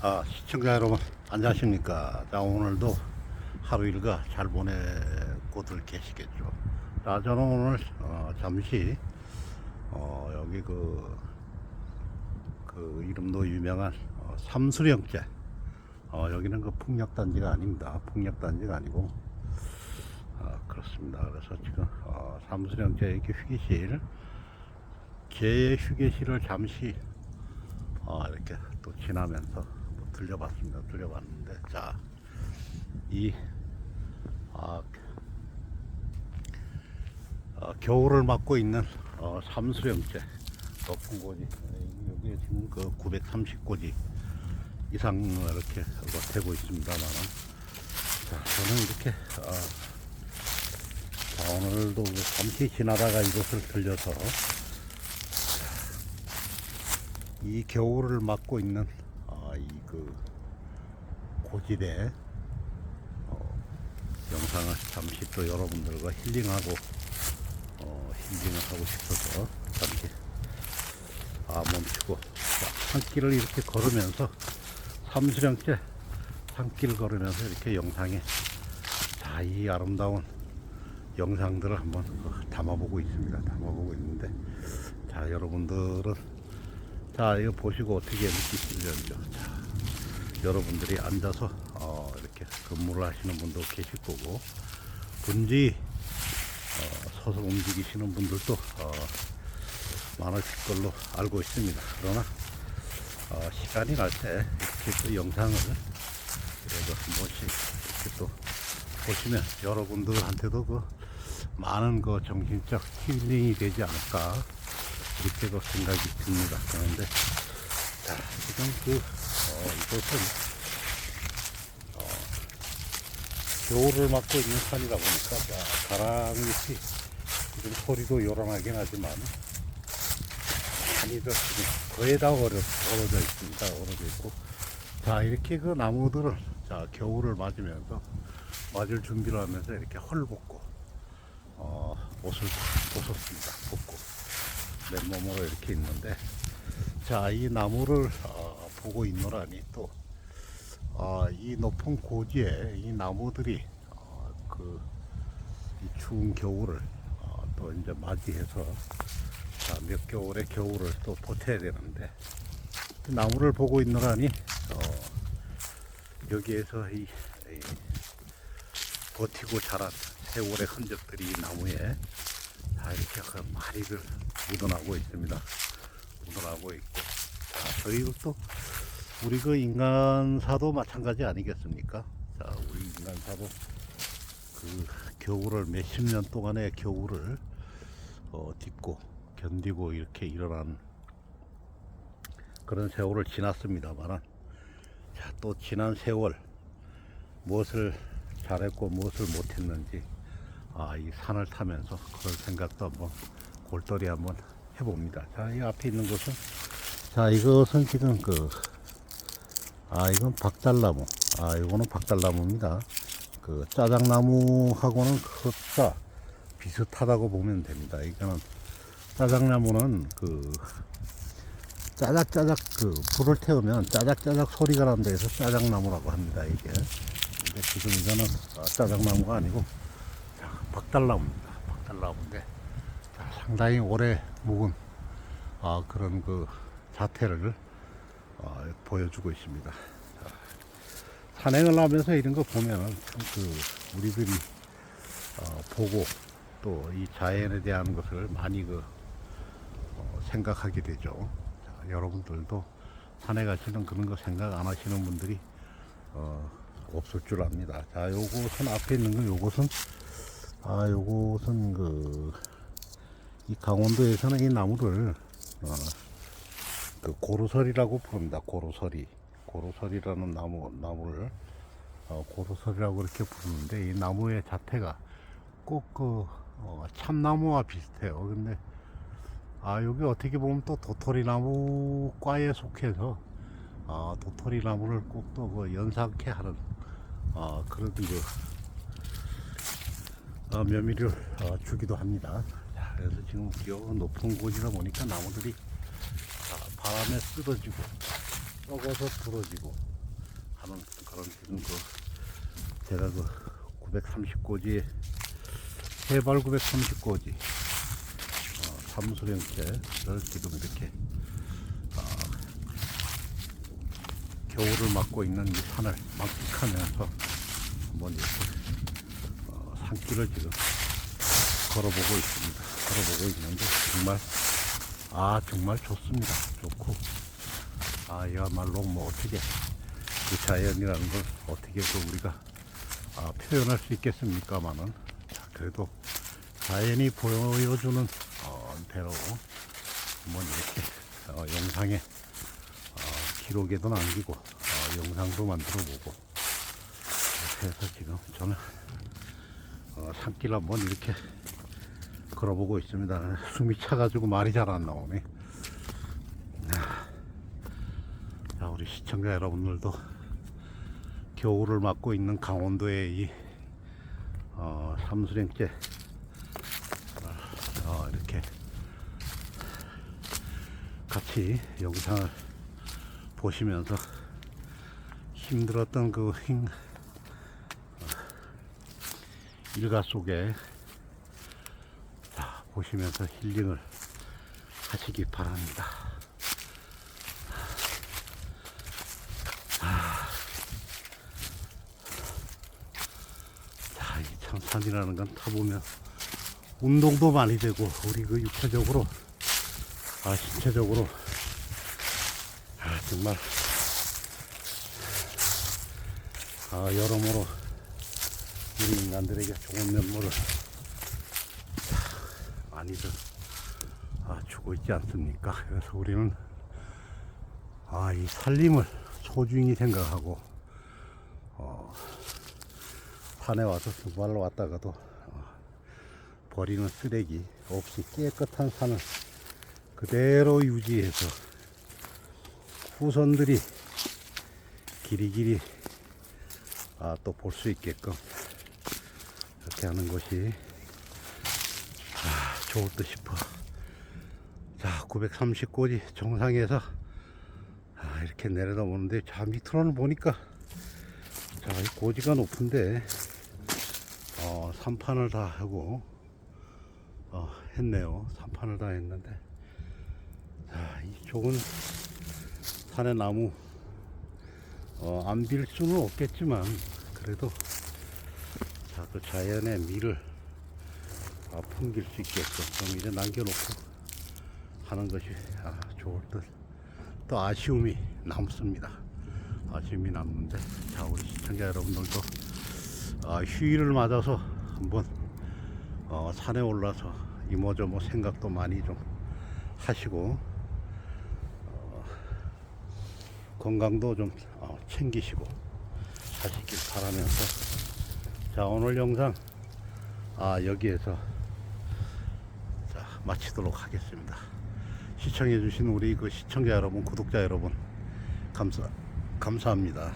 아, 시청자 여러분 안녕하십니까? 자 오늘도 하루 일과 잘 보내고들 계시겠죠? 자 저는 오늘 어, 잠시 어, 여기 그, 그 이름도 유명한 어, 삼수령제. 어, 여기는 그 풍력단지가 아닙니다. 풍력단지가 아니고 아, 그렇습니다. 그래서 지금 어, 삼수령제 이렇게 휴게실 제 휴게실을 잠시 어, 이렇게 또 지나면서 뭐 들려봤습니다. 들려봤는데, 자, 이, 아, 어, 겨울을 맞고 있는 어, 삼수령제 높은 어, 여기에 지금 그 930곳이 이상 이렇게 뭐 되고 있습니다만, 자, 저는 이렇게 어, 자, 오늘도 그 잠시 지나다가 이곳을 들려서 이 겨울을 맞고 있는 어, 이 그 고지대 어, 영상을 잠시 또 여러분들과 힐링하고 어, 힐링을 하고 싶어서 잠시 아 멈추고 자, 산길을 이렇게 걸으면서 삼수령째 산길 걸으면서 이렇게 영상에 자 이 아름다운 영상들을 한번 어, 담아보고 있습니다. 담아보고 있는데 자 여러분들은 자, 이거 보시고 어떻게 느끼시는지요. 자, 여러분들이 앉아서 어, 이렇게 근무를 하시는 분도 계실 거고, 분지 어, 서서 움직이시는 분들도 어, 많으실 걸로 알고 있습니다. 그러나 어, 시간이 날 때 이렇게 또 영상을 그래도 한 번씩 이렇게 또 보시면 여러분들한테도 그 많은 그 정신적 힐링이 되지 않을까 이렇게 그 생각이 듭니다. 그런데 자 지금 그 어, 이곳은 어, 겨울을 맞고 있는 산이다 보니까 자, 가랑잎이 지금 소리도 요란하긴 하지만 많이들 지금 거의 다 얼어, 얼어져 있습니다. 얼어져 있고 자 이렇게 그 나무들을 자 겨울을 맞으면서 맞을 준비를 하면서 이렇게 헐 벗고 어, 옷을 벗었습니다. 벗고 맨몸으로 이렇게 있는데 자 이 나무를 어, 보고 있노라니 또이 높은 고지에 이 나무들이 어, 그이 추운 겨울을 어, 또 이제 맞이해서 자, 몇 개월의 겨울을 또 버텨야 되는데 이 나무를 보고 있노라니 어, 여기에서 이, 이 버티고 자란 세월의 흔적들이 이 나무에 다 이렇게 그 마리를 묻어나고 있습니다. 묻어나고 있고. 자, 저희도 또, 우리 그 인간사도 마찬가지 아니겠습니까? 자, 우리 인간사도 그 겨울을 몇십 년 동안의 겨울을 어, 딛고 견디고 이렇게 일어난 그런 세월을 지났습니다만은 자, 또 지난 세월 무엇을 잘했고 무엇을 못했는지 아, 이 산을 타면서 그런 생각도 한번 골똘히 한번 해봅니다. 자, 이 앞에 있는 곳은 자, 이것은 지금 그 아, 이건 박달나무. 아, 이거는 박달나무입니다. 그 짜장나무하고는 크다 비슷하다고 보면 됩니다. 이거는 짜장나무는 그 짜작짜작 그 불을 태우면 짜작짜작 소리가 난다 해서 짜장나무라고 합니다. 이게. 근데 지금 이거는 아, 짜장나무가 아니고 자, 박달나무입니다. 박달나무인데 자, 상당히 오래 묵은 아, 그런 그 자태를 어, 보여주고 있습니다. 자, 산행을 하면서 이런 거 보면 참그 우리들이 어, 보고 또 이 자연에 대한 것을 많이 그 어, 생각하게 되죠. 자, 여러분들도 산에 가시는 그런 거 생각 안 하시는 분들이 어, 없을 줄 압니다. 자, 요것은 앞에 있는 거 요것은 아, 요것은 그, 이 강원도에서는 이 나무를, 어, 그 고루설이라고 부릅니다. 고루설이. 고루설이라는 나무, 나무를, 어, 고루설이라고 이렇게 부르는데, 이 나무의 자태가 꼭 그, 어, 참나무와 비슷해요. 근데, 아, 여기 어떻게 보면 또 도토리 나무과에 속해서, 아, 도토리 나무를 꼭 또 그 연상케 하는, 아, 그런 그, 어, 묘미를 어, 주기도 합니다. 자, 그래서 지금 여 높은 곳이다 보니까 나무들이 아, 바람에 쓰러지고 썩어서 부러지고 하는 그런 지금 그 제가 그 930고지에 해발 930고지 어, 삼수령채를 지금 이렇게 어, 겨울을 맞고 있는 이 산을 만끽하면서 한번 이렇게 어, 산길을 지금 걸어보고 있습니다. 걸어보고 있는데 정말 아 정말 좋습니다. 좋고. 아야말로 뭐 어떻게 이 자연이라는 걸 어떻게 그 우리가 아, 표현할 수 있겠습니까마는. 자, 그래도 자연이 보여주는 어, 대로 한번 이렇게 어, 영상에 어, 기록에도 남기고 어, 영상도 만들어 보고. 이렇게 해서 지금 저는 어, 산길 한번 이렇게 걸어보고 있습니다. 숨이 차가지고 말이 잘 안 나오네. 자, 우리 시청자 여러분들도 겨울을 맞고 있는 강원도의 이 어, 삼수령째 어, 이렇게 같이 영상을 보시면서 힘들었던 그 힘, 어, 일가 속에 자, 보시면서 힐링을 하시기 바랍니다. 자, 이 참 산이라는 건 타보면 운동도 많이 되고 우리 그 육체적으로 아 신체적으로 아 정말 아 여러모로 우리 인간들에게 좋은 면모를 많이들 아, 주고 있지 않습니까? 그래서 우리는 아, 이 살림을 소중히 생각하고 어, 산에 와서 등반로 왔다가도 어, 버리는 쓰레기 없이 깨끗한 산을 그대로 유지해서 후손들이 길이길이 아, 또 볼 수 있게끔 그렇게 하는 것이 아, 좋을 듯 싶어. 자, 930고지 정상에서 아, 이렇게 내려다 보는데 자 밑으로는 보니까 자, 이 고지가 높은데 어, 산판을 다 하고 어, 했네요. 산판을 다 했는데 자, 이쪽은 산의 나무 어, 안 빌 수는 없겠지만 그래도 자, 그 자연의 미를 아, 풍길 수 있게끔 좀 이래 남겨놓고 하는 것이 아, 좋을 듯. 또 아쉬움이 남습니다. 아쉬움이 남는데, 자, 우리 시청자 여러분들도 아, 휴일을 맞아서 한번 어, 산에 올라서 이모저모 생각도 많이 좀 하시고, 어, 건강도 좀 어, 챙기시고 하시길 바라면서, 자, 오늘 영상 아, 여기에서 자, 마치도록 하겠습니다. 시청해주신 우리 그 시청자 여러분, 구독자 여러분, 감사, 감사합니다.